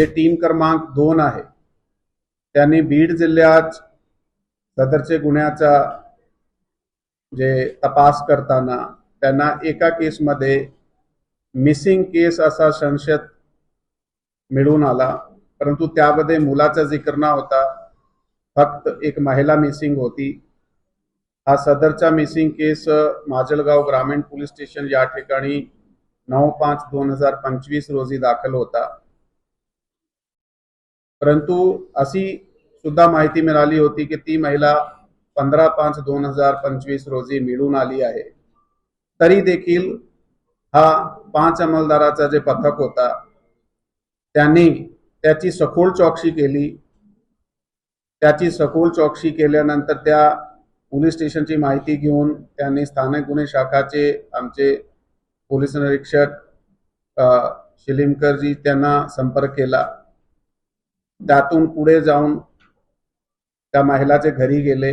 जे टीम क्रमांक दोन आहे. त्यांनी बीड जिल्ह्यात सदरचे गुन्ह्याचा जे तपास करताना त्यांना एका केसमध्ये मिसिंग केस असा संशय मिळून आला. परंतु त्यामध्ये मुलाचा जिक्र न होता फक्त एक महिला मिसिंग होती. हा सदरचा मिसिंग केस माजलगाव ग्रामीण पोलीस स्टेशन या ठिकाणी नऊ पाच दोन हजार पंचवीस रोजी दाखल होता. परंतु अशी सुद्धा माहिती मिळाली होती की ती महिला पंधरा पाच दोन हजार पंचवीस रोजी मिळून आली आहे. तरी देखील हा पाच अंमलदाराचा जे पथक होता त्यांनी त्याची सखोल चौकशी केली. त्याची सखोल चौकशी केल्यानंतर त्या पोलीस स्टेशनची माहिती घेऊन त्यांनी स्थानिक गुन्हे शाखाचे आमचे पोलीस निरीक्षक शिलिमकरजी त्यांना संपर्क केला. त्यातून पुढे जाऊन त्या महिलाचे घरी गेले.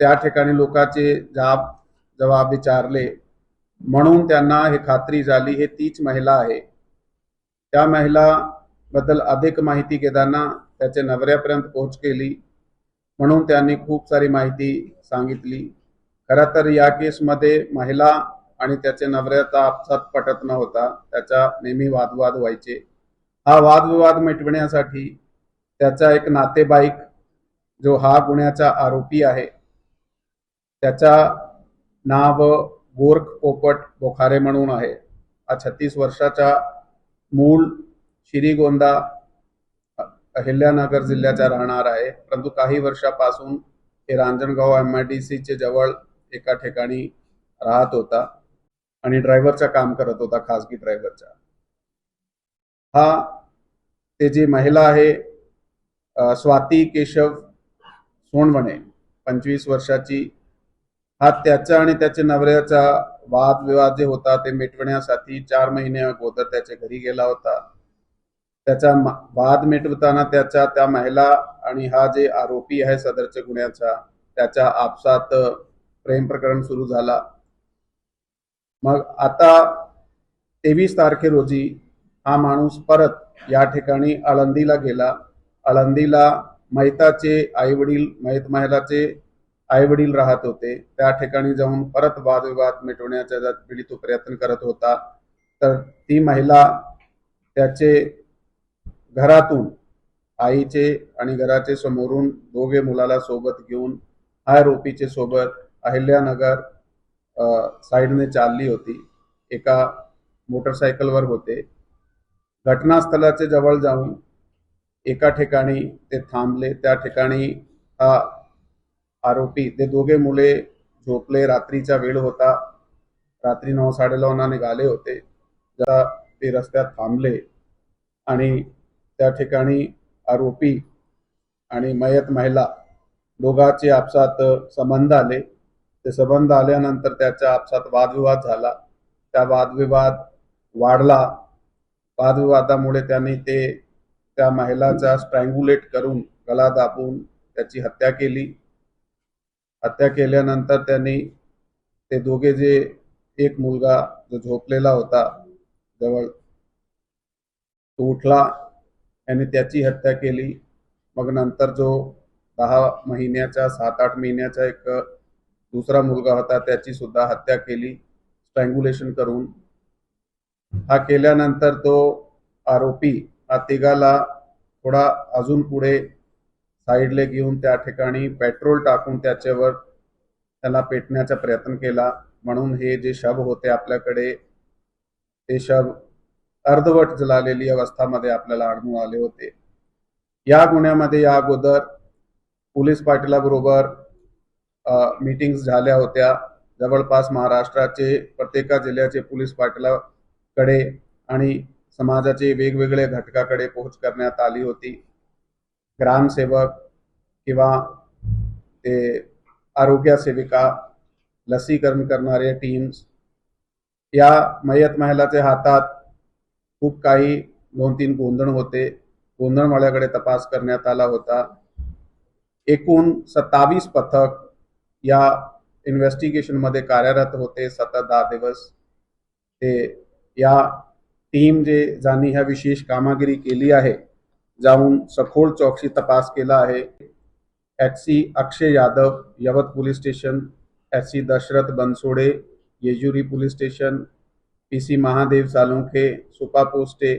त्या ठिकाणी लोकांचे जाब जबाब विचारले. म्हणून त्यांना हे खात्री झाली हे तीच महिला आहे. त्या महिला बद्दल अधिक माहिती घेताना त्याच्या नवऱ्यापर्यंत पोहोच केली. म्हणून त्यांनी खूप सारी माहिती सांगितली. खरं तर या केसमध्ये महिला आणि त्याचे नवऱ्याचा आपसात पटत नव्हता. त्याचा नेहमी वादवाद व्हायचे. हा वादविवाद मिटविण्यासाठी त्याचा एक नातेबाईक जो हा गुन्ह्याचा आरोपी आहे त्याचा नाव गोरख पोपट बोखारे म्हणून आहे. हा छत्तीस वर्षाचा मूळ श्रीगोंदा अहिल्यानगर जिल्ह्याचा राहणार आहे. परंतु काही वर्षापासून हे रांजणगाव एम आय डी सीचे जवळ एका ठिकाणी राहत होता आणि ड्रायव्हरचं काम करत होता खासगी ड्रायव्हरचा. हा ते जी महिला आहे स्वाती केशव सोनवणे पंचवीस वर्षाची. हा त्याचा आणि त्याच्या नवऱ्याचा वादविवाद जे होता ते मिटवण्यासाठी चार महिने अगोदर त्याच्या घरी गेला होता. त्याचा वाद मिटवताना त्याचा त्या महिला आणि हा जे आरोपी आहे सदरच्या गुन्ह्याचा त्याच्या आपसात प्रेम प्रकरण सुरू झाला. मग आता तेवीस तारखे रोजी हा माणूस परत या ठिकाणी आळंदीला गेला. आळंदीला मैताचे आई वडील मैत महिलाचे आई वडील राहत होते. त्या ठिकाणी जाऊन परत वादविवाद मिटवण्याचा जर पिढी तो प्रयत्न करत होता. तर ती महिला त्याचे घरातून आईचे आणि घराचे समोरून दोघे मुलाला सोबत घेऊन आरोपीचे सोबत अहिल्यानगर साईडने चालली होती. एका मोटरसायकलवर होते. घटनास्थळाच्या जवळ जाऊन एका ठिकाणी ते थांबले. त्या ठिकाणी हा आरोपी ते दोघे मुले झोपले. रात्रीचा वेळ होता. रात्री नऊ साडेनऊला निघाले होते. जरा ते रस्त्यात थांबले आणि त्या ठिकाणी आरोपी आणि मयत महिला दोघांचे आपसात संबंध आले. ते संबंध आल्यानंतर त्याच्या आपसात वादविवाद झाला. त्या वादविवाद वाढला. वादविवादामुळे त्यांनी ते त्या महिलाचा स्ट्रँग्युलेट करून गला दाबून त्याची हत्या केली. हत्या केल्यानंतर त्यांनी ते दोघे जे एक मुलगा जो झोपलेला होता जवळ तो उठला. आणि त्याची हत्या केली. मग नंतर जो दहा महिन्याचा सात आठ महिन्याचा एक दुसरा मुलगा होता त्याची सुद्धा हत्या केली. स्ट्रँग्युलेशन करून हा केल्यानंतर तो आरोपी हा तिघाला थोडा अजून पुढे साईडले घेऊन त्या ठिकाणी पेट्रोल टाकून त्याच्यावर त्याला पेटण्याचा प्रयत्न केला. म्हणून हे जे शव होते आपल्याकडे ते शव अर्धवट जलालेली अवस्थामध्ये आपल्याला आढळून आले होते. या गुन्ह्यामध्ये या अगोदर पोलीस पाटीलाबरोबर मीटिंग्स झाल्या होत्या. जवळपास महाराष्ट्राचे प्रत्येका जिल्ह्याचे पोलीस कडे आणि समाजाचे वेगवेगळे घटकाकडे पोहोच करण्यात आली होती. ग्रामसेवक किंवा ते आरोग्य सेविका लसीकरण करणारे टीम्स या मयत महिलाच्या हातात खूप काही दोन तीन गोंधळ होते. गोंधळवाल्याकडे तपास करण्यात आला होता. एकूण सत्तावीस पथक या इन्व्हेस्टिगेशनमध्ये कार्यरत होते. सतत दहा दिवस ते या टीम जे ज्यांनी ह्या विशेष कामगिरी केली आहे, जाऊन सखोल चौकशी तपास केला आहे. H C Akshay Yadav, Yavat police station H C Dashrath Bansode, Jejuri police station P C Mahadev Salunkhe, Supa पोस्टे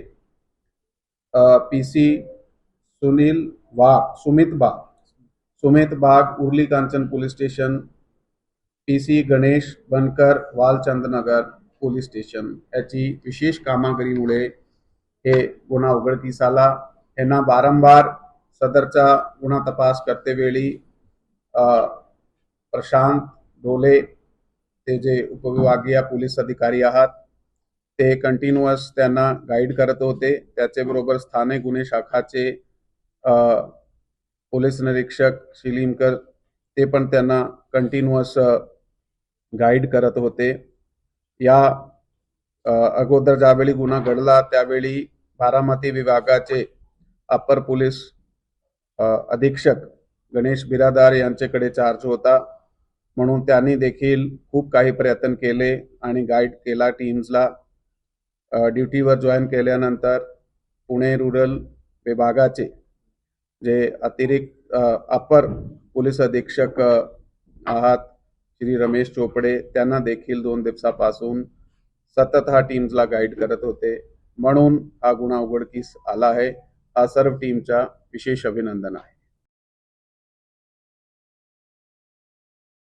P C Sunil Wagh Sumit Bag Sumit Bag, Uruli Kanchan police station P C Ganesh Bankar Walchandnagar police station. याची विशेष कामगिरीमुळे हे गुन्हा उघडकीस आला. यांना वारंवार सदरचा गुन्हा तपास करतेवेळी प्रशांत ढोले ते जे उपविभागीय पोलीस अधिकारी आहात ते कंटिन्युअस त्यांना गाईड करत होते. त्याचेबरोबर स्थानिक गुन्हे शाखाचे पोलीस निरीक्षक शिलीमकर ते पण त्यांना कंटिन्युअस गाईड करत होते. या अगोदर ज्यावेळी गुन्हा घडला त्यावेळी बारामती विभागाचे अपर पोलीस अधीक्षक गणेश बिरादार यांच्याकडे चार्ज होता. म्हणून त्यांनी देखील खूप काही प्रयत्न केले आणि गाईड केला टीम्सला ड्युटीवर जॉईन केल्यानंतर पुणे रुरल विभागाचे जे अतिरिक्त अपर पोलीस अधीक्षक आहात श्री रमेश चोपडे त्यांना देखील दोन दिवसापासून सतत हा टीम्सला गाईड करत होते. म्हणून हा गुन्हा उघडकीस आला आहे. हा सर्व टीमचा विशेष अभिनंदन आहे.